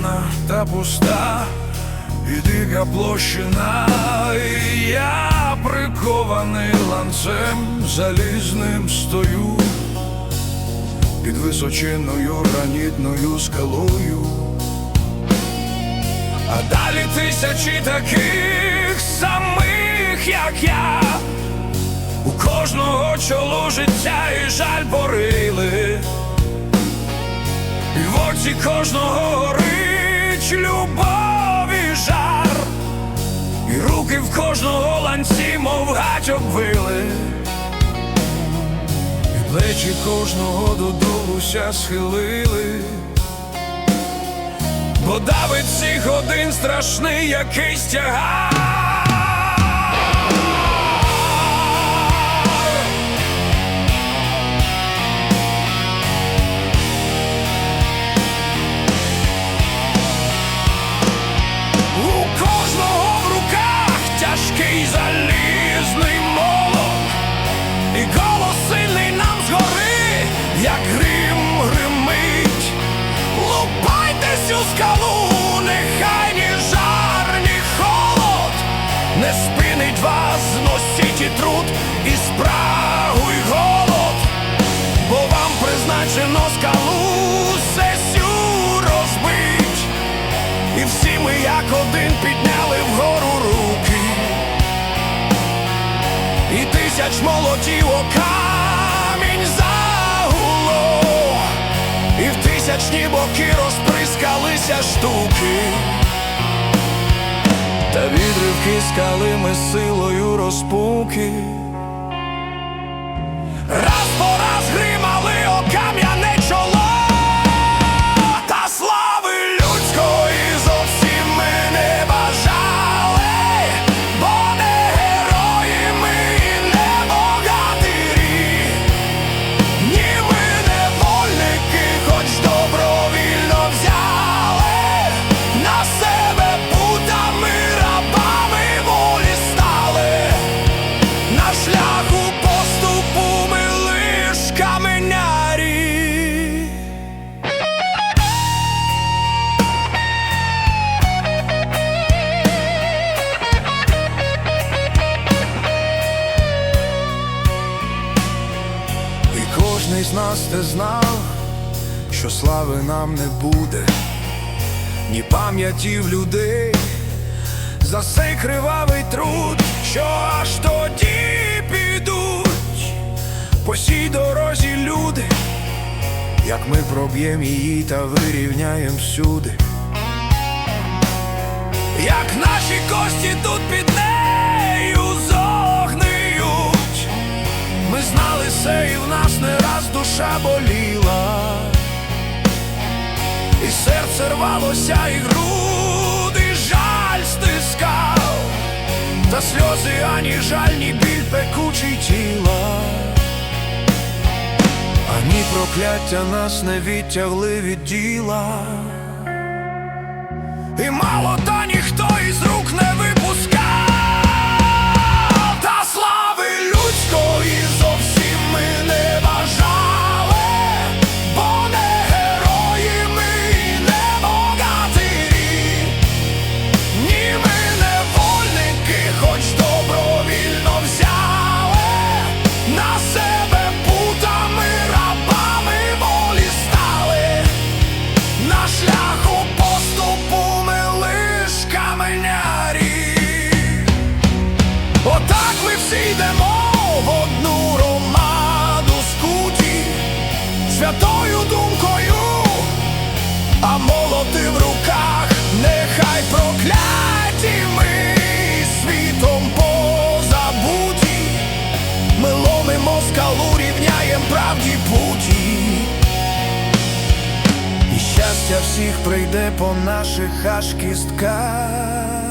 безмірна та пуста, і дика площина, і я прикований ланцем залізним стою під височинною гранітною скалою. А далі тисячі таких самих, як я. У кожного чоло життя і жаль порили. І в оці кожного горить любов жар. І руки в кожного ланці, мов гать обвили. І плечі кожного додолуся схилили. Бо давить всіх один страшний якийсь тягар. Скалу, нехай ні жар, ні холод, не спинить вас, носіть і труд, і спрагу, і голод, бо вам призначено скалу сесю розбить. І всі ми як один підняли вгору руки, і тисяч молотів о розприскалися штуки, та відривки скали ми силою розпуки. Те знав, що слави нам не буде, ні пам'яті в людей за сей кривавий труд, що аж тоді підуть по сій дорозі люди, як ми проб'ємо її та вирівняємо всюди. Як наші кості тут під знали се, і в нас не раз душа боліла, і серце рвалося, і груди жаль стискав, та сльози ані жаль, ні біль пекучий тіла. Ані прокляття нас не відтягли від діла. І мало та ніхто із рук святою думкою, а молоти в руках, нехай прокляті ми світом позабуті. Ми ломимо скалу, рівняєм правді путі. І щастя всіх прийде по наших аж кістках.